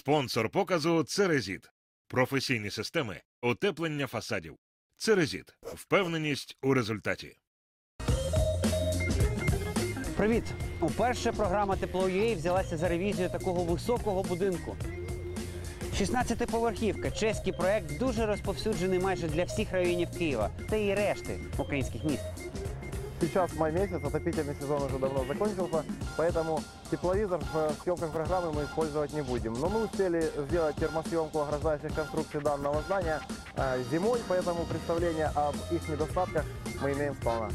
Спонсор показу Церезіт. Професійні системи утеплення фасадів. Церезіт. Впевненість у результаті. Привіт! Уперше програма Тепло.ua взялася за ревізію такого високого будинку. 16-поверхівка, чеський проект, дуже розповсюджений майже для всіх районів Києва та і решти українських міст. Сейчас май месяц, отопительный сезон уже давно закончился, поэтому тепловизор в съемках программы мы использовать не будем. Но мы успели сделать термосъемку ограждающих конструкций данного здания э, зимой, поэтому представление об их недостатках мы имеем сполна.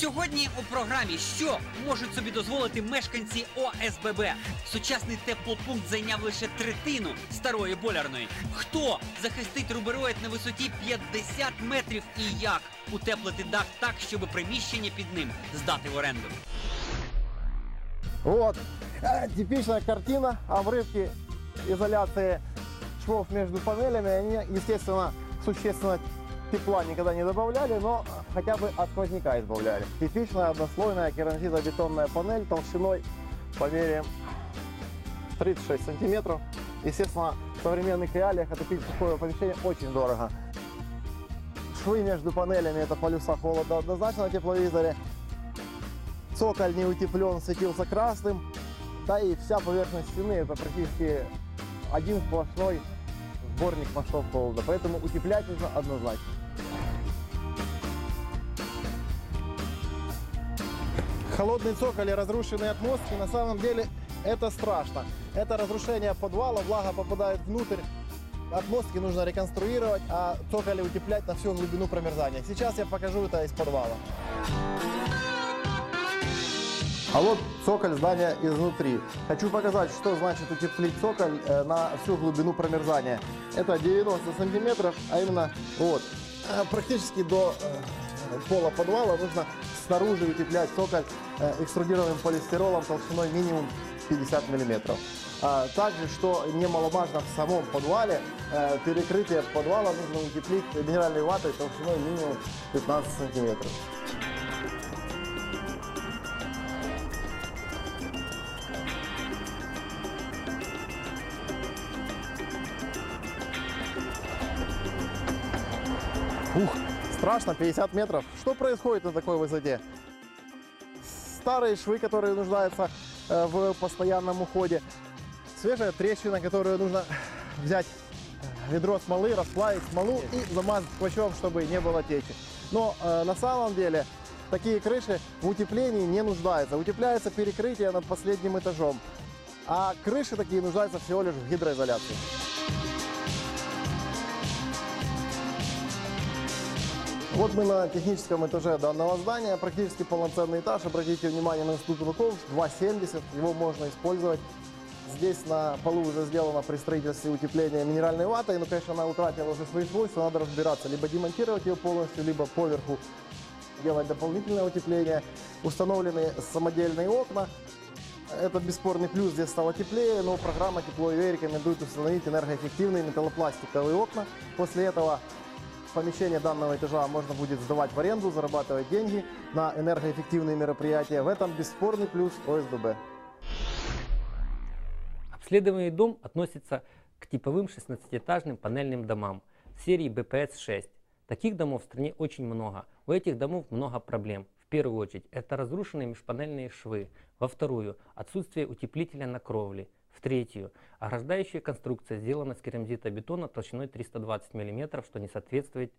Сьогодні у програмі що можуть собі дозволити мешканці ОСББ. Сучасний теплопункт зайняв лише третину старої болярної. Хто захистить рубероїд на висоті 50 метрів і як утеплити дах так, щоб приміщення під ним здати в оренду? Вот, э, типичная картина, обрывки изоляции швов между панелями. Они, естественно, существенно тепла никогда не добавляли, но хотя бы от сквозняка избавляли. Типичная однослойная керамзитобетонная панель толщиной померяем 36 сантиметров. Естественно, в современных реалиях отопить такое помещение очень дорого. Швы между панелями это полюса холода однозначно на тепловизоре. Цоколь не утеплен, светился красным. Да и вся поверхность стены это практически один сплошной сборник массов холода. Поэтому утеплять нужно однозначно. Холодный цоколь и разрушенные отмостки на самом деле это страшно. Это разрушение подвала, влага попадает внутрь. Отмостки нужно реконструировать, а цоколи утеплять на всю глубину промерзания. Сейчас я покажу это из подвала. А вот цоколь здания изнутри. Хочу показать, что значит утеплить цоколь э, на всю глубину промерзания. Это 90 сантиметров, а именно вот, э, практически до э, пола подвала нужно снаружи утеплять цоколь э, экструдированным полистиролом толщиной минимум 50 миллиметров. А также, что немаловажно в самом подвале, э, перекрытие подвала нужно утеплить минеральной ватой толщиной минимум 15 сантиметров. Страшно, 50 метров. Что происходит на такой высоте? Старые швы, которые нуждаются э, в постоянном уходе. Свежая трещина, которую нужно взять ведро смолы, расплавить смолу и замазать скотчом, чтобы не было течи. Но э, на самом деле такие крыши в утеплении не нуждаются. Утепляется перекрытие над последним этажом. А крыши такие нуждаются всего лишь в гидроизоляции. Вот мы на техническом этаже данного здания, практически полноценный этаж. Обратите внимание на выступ потолков 2,70, его можно использовать. Здесь на полу уже сделано при строительстве утепления минеральной ватой, но, конечно, она утратила уже свои свойства, надо разбираться, либо демонтировать ее полностью, либо поверху делать дополнительное утепление. Установлены самодельные окна, это бесспорный плюс, здесь стало теплее, но программа Тепло и рекомендует установить энергоэффективные металлопластиковые окна. После этого помещение данного этажа можно будет сдавать в аренду, зарабатывать деньги на энергоэффективные мероприятия. В этом бесспорный плюс ОСББ. Обследуемый дом относится к типовым 16-этажным панельным домам серии БПС-6. Таких домов в стране очень много. У этих домов много проблем. Первую очередь, это разрушенные межпанельные швы. Во вторую, отсутствие утеплителя на кровле. В третью, ограждающая конструкция сделана с керамзитобетона толщиной 320 мм, что не соответствует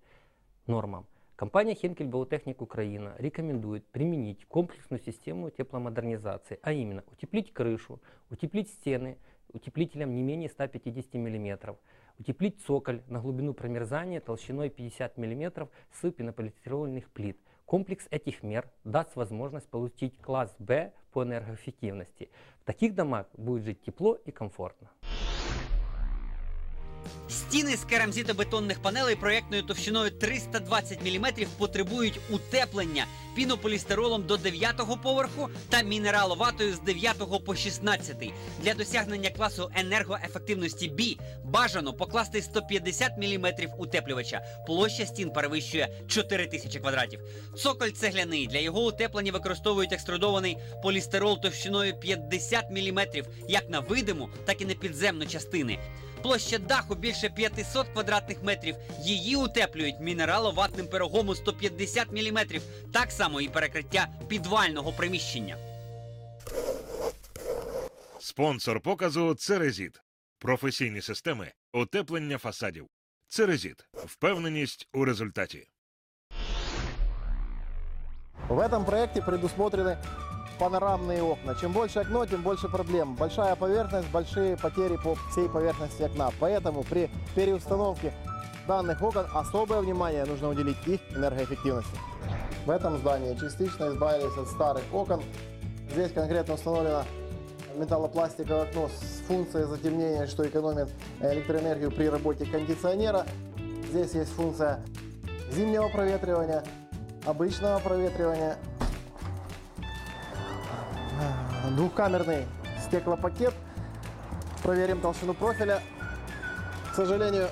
нормам. Компания Хенкель Биотехник Украина рекомендует применить комплексную систему тепломодернизации, а именно утеплить крышу, утеплить стены утеплителем не менее 150 мм, утеплить цоколь на глубину промерзания толщиной 50 мм с пенополистирольных плит. Комплекс этих мер даст возможность получить класс Б по энергоэффективности. В таких домах будет жить тепло и комфортно. Стіни з керамзитобетонних панелей проєктною товщиною 320 мм потребують утеплення пінополістиролом до 9-го поверху та мінераловатою з 9 по 16. Для досягнення класу енергоефективності B бажано покласти 150 мм утеплювача. Площа стін перевищує 4000 квадратів. Цоколь цегляний. Для його утеплення використовують екструдований полістирол товщиною 50 мм як на видиму, так і на підземну частини. Площа даху більше 500 квадратних метрів. Її утеплюють мінераловатним пирогом у 150 мм. Так само і перекриття підвального приміщення. Спонсор показу Церезіт. Професійні системи утеплення фасадів. Церезіт. Впевненість у результаті. В этом проекте предусмотрены панорамные окна. Чем больше окно, тем больше проблем. Большая поверхность, большие потери по всей поверхности окна. Поэтому при переустановке данных окон особое внимание нужно уделить их энергоэффективности. В этом здании частично избавились от старых окон. Здесь конкретно установлено металлопластиковое окно с функцией затемнения, что экономит электроэнергию при работе кондиционера. Здесь есть функция зимнего проветривания, обычного проветривания, двухкамерный стеклопакет. Проверим толщину профиля. К сожалению,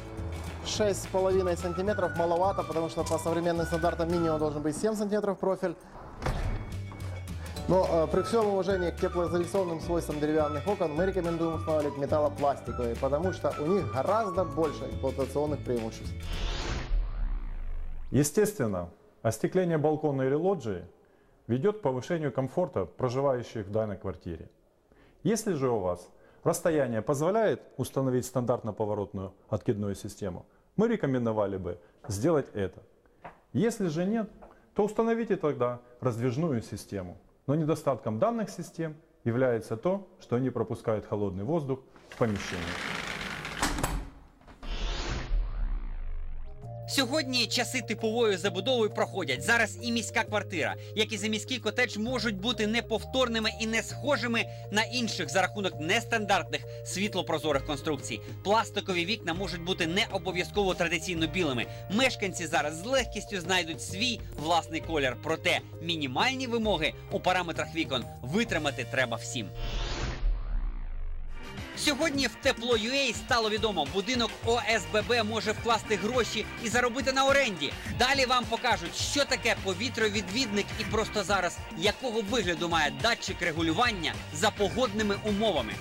6,5 сантиметров маловато, потому что по современным стандартам минимум должен быть 7 сантиметров профиль. Но э, при всем уважении к теплоизоляционным свойствам деревянных окон мы рекомендуем устанавливать металлопластиковые, потому что у них гораздо больше эксплуатационных преимуществ. Естественно, остекление балкона или лоджии ведет к повышению комфорта проживающих в данной квартире. Если же у вас расстояние позволяет установить стандартно-поворотную откидную систему, мы рекомендовали бы сделать это. Если же нет, то установите тогда раздвижную систему. Но недостатком данных систем является то, что они пропускают холодный воздух в помещение. Сьогодні часи типової забудови проходять. Зараз і міська квартира, як і заміський котедж можуть бути неповторними і не схожими на інших за рахунок нестандартних світлопрозорих конструкцій. Пластикові вікна можуть бути не обов'язково традиційно білими. Мешканці зараз з легкістю знайдуть свій власний колір. Проте мінімальні вимоги у параметрах вікон витримати треба всім. Сьогодні в Тепло.UA стало відомо, будинок ОСББ може вкласти гроші і заробити на оренді. Далі вам покажуть, що таке повітровідвідник і просто зараз якого вигляду має датчик регулювання за погодними умовами.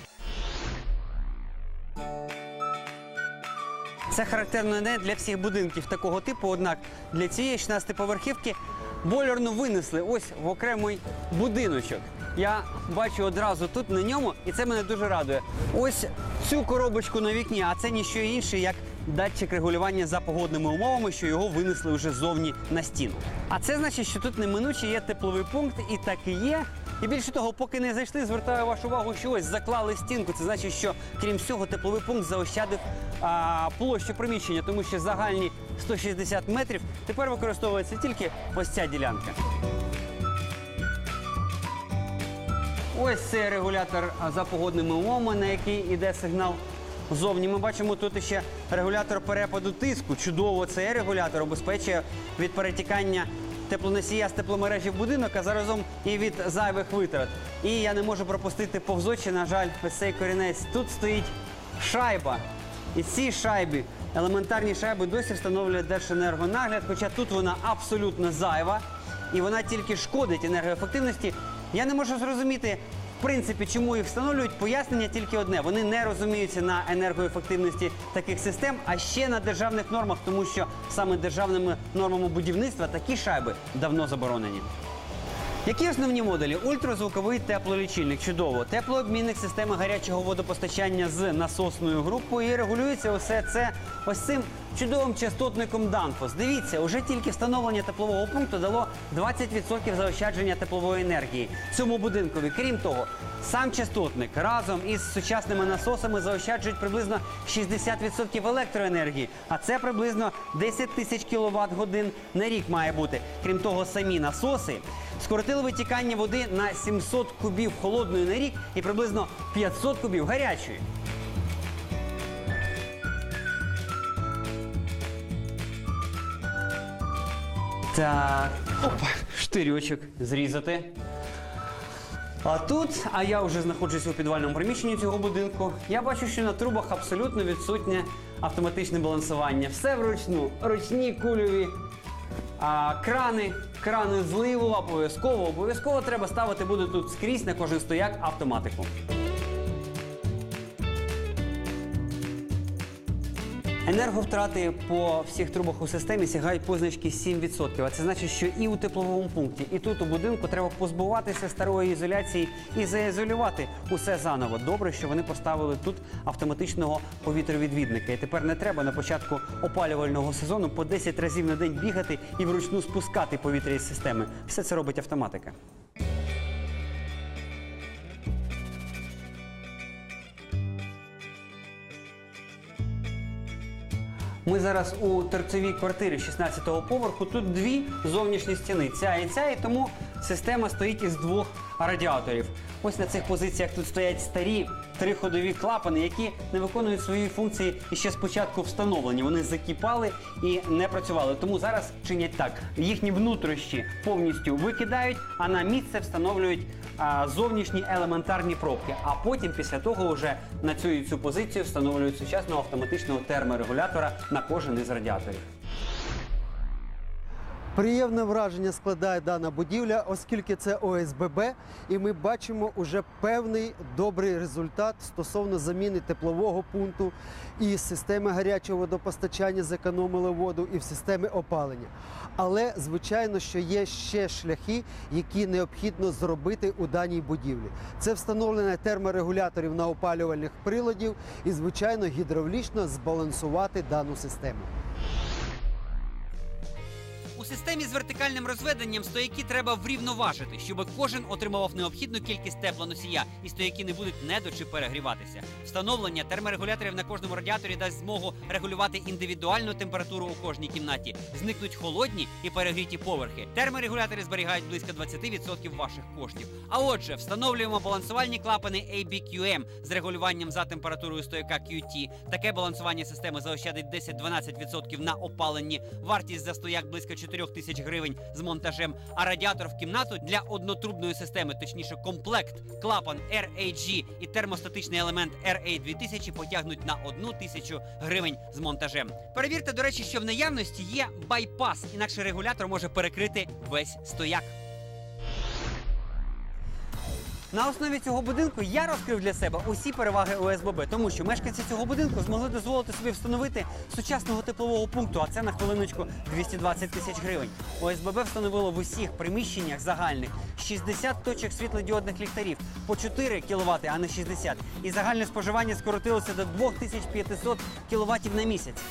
Це характерно не для всіх будинків такого типу, однак для цієї 16-поверхівки бойлерну винесли ось в окремий будиночок. Я бачу одразу тут на ньому, і це мене дуже радує. Ось цю коробочку на вікні, а це ніщо інше, як датчик регулювання за погодними умовами, що його винесли вже зовні на стіну. А це значить, що тут неминуче є тепловий пункт, і так і є. І більше того, поки не зайшли, звертаю вашу увагу, що ось заклали стінку. Це значить, що крім всього, тепловий пункт заощадив а, площу приміщення, тому що загальні 160 метрів тепер використовується тільки ось ця ділянка. Ось цей регулятор за погодними умовами, на який йде сигнал. Зовні ми бачимо тут ще регулятор перепаду тиску. Чудово цей регулятор обезпечує від перетікання теплоносія з тепломережі в будинок, а заразом і від зайвих витрат. І я не можу пропустити повзочі, на жаль, ось цей корінець. Тут стоїть шайба. І ці шайби, елементарні шайби, досі встановлює Держенергонагляд, хоча тут вона абсолютно зайва і вона тільки шкодить енергоефективності. Я не можу зрозуміти, в принципі, чому їх встановлюють. Пояснення тільки одне: вони не розуміються на енергоефективності таких систем, а ще на державних нормах, тому що саме державними нормами будівництва такі шайби давно заборонені. Які основні моделі? Ультразвуковий теплолічильник. Чудово. Теплообмінник системи гарячого водопостачання з насосною групою. І регулюється усе це ось цим чудовим частотником Danfoss. Дивіться, уже тільки встановлення теплового пункту дало 20% заощадження теплової енергії цьому будинкові. Крім того, сам частотник разом із сучасними насосами заощаджують приблизно 60% електроенергії, а це приблизно 10 тисяч кВт годин на рік має бути. Крім того, самі насоси скоротили витікання води на 700 кубів холодної на рік і приблизно 500 кубів гарячої. Так, опа, штирьочок зрізати. А тут, а я вже знаходжусь у підвальному приміщенні цього будинку. Я бачу, що на трубах абсолютно відсутнє автоматичне балансування. Все вручну. Ручні кульові а, крани, крани зливу обов'язково. Обов'язково треба ставити буде тут скрізь на кожен стояк автоматику. Енерговтрати по всіх трубах у системі сягають позначки 7%. А це значить, що і у тепловому пункті, і тут у будинку треба позбуватися старої ізоляції і заізолювати усе заново. Добре, що вони поставили тут автоматичного повітровідвідника. І тепер не треба на початку опалювального сезону по 10 разів на день бігати і вручну спускати повітря із системи. Все це робить автоматика. Ми зараз у торцевій квартирі 16-го поверху. Тут дві зовнішні стіни. Ця і ця, і тому система стоїть із двох радіаторів. Ось на цих позиціях тут стоять старі триходові клапани, які не виконують свої функції і ще спочатку встановлені. Вони закипали і не працювали. Тому зараз чинять так: їхні внутрішні повністю викидають, а на місце встановлюють зовнішні елементарні пробки. А потім, після того, вже на цю цю позицію встановлюють сучасного автоматичного терморегулятора на кожен із радіаторів. Приємне враження складає дана будівля, оскільки це ОСББ, і ми бачимо уже певний добрий результат стосовно заміни теплового пункту і системи гарячого водопостачання зекономили воду, і в системи опалення. Але звичайно, що є ще шляхи, які необхідно зробити у даній будівлі. Це встановлення терморегуляторів на опалювальних приладів і, звичайно, гідравлічно збалансувати дану систему. Системі з вертикальним розведенням стояки треба врівноважити, щоб кожен отримував необхідну кількість теплоносія і стояки не будуть недо чи перегріватися. Встановлення терморегуляторів на кожному радіаторі дасть змогу регулювати індивідуальну температуру у кожній кімнаті. Зникнуть холодні і перегріті поверхи. Терморегулятори зберігають близько 20% ваших коштів. А отже, встановлюємо балансувальні клапани ABQM з регулюванням за температурою стояка QT. Таке балансування системи заощадить 10-12% на опаленні. Вартість за стояк близько 4 тисяч гривень з монтажем. А радіатор в кімнату для однотрубної системи, точніше, комплект, клапан RAG і термостатичний елемент RA2000 потягнуть на 1 тисячу гривень з монтажем. Перевірте, до речі, що в наявності є байпас, інакше регулятор може перекрити весь стояк. На основі цього будинку я розкрив для себе усі переваги ОСББ, тому що мешканці цього будинку змогли дозволити собі встановити сучасного теплового пункту, а це на хвилиночку 220 тисяч гривень. ОСББ встановило в усіх приміщеннях загальних 60 точок світлодіодних ліхтарів по 4 кВт, а не 60. І загальне споживання скоротилося до 2500 кВт на місяць.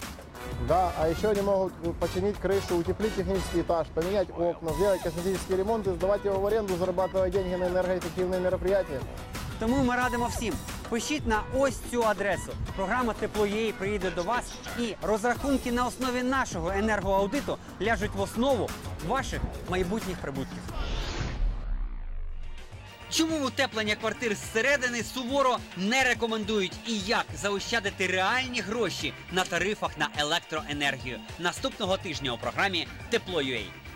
Да, а еще они могут э, починить крышу, утеплить технический этаж, поменять окна, сделать косметический ремонт и сдавать его в аренду, зарабатывая деньги на энергоэффективные мероприятия. Тому ми радимо всім. Пишіть на ось цю адресу. Програма Тепло.ЄІ приїде до вас і розрахунки на основі нашого енергоаудиту ляжуть в основу ваших майбутніх прибутків. Чому утеплення квартир зсередини суворо не рекомендують і як заощадити реальні гроші на тарифах на електроенергію наступного тижня у програмі Тепло.ua.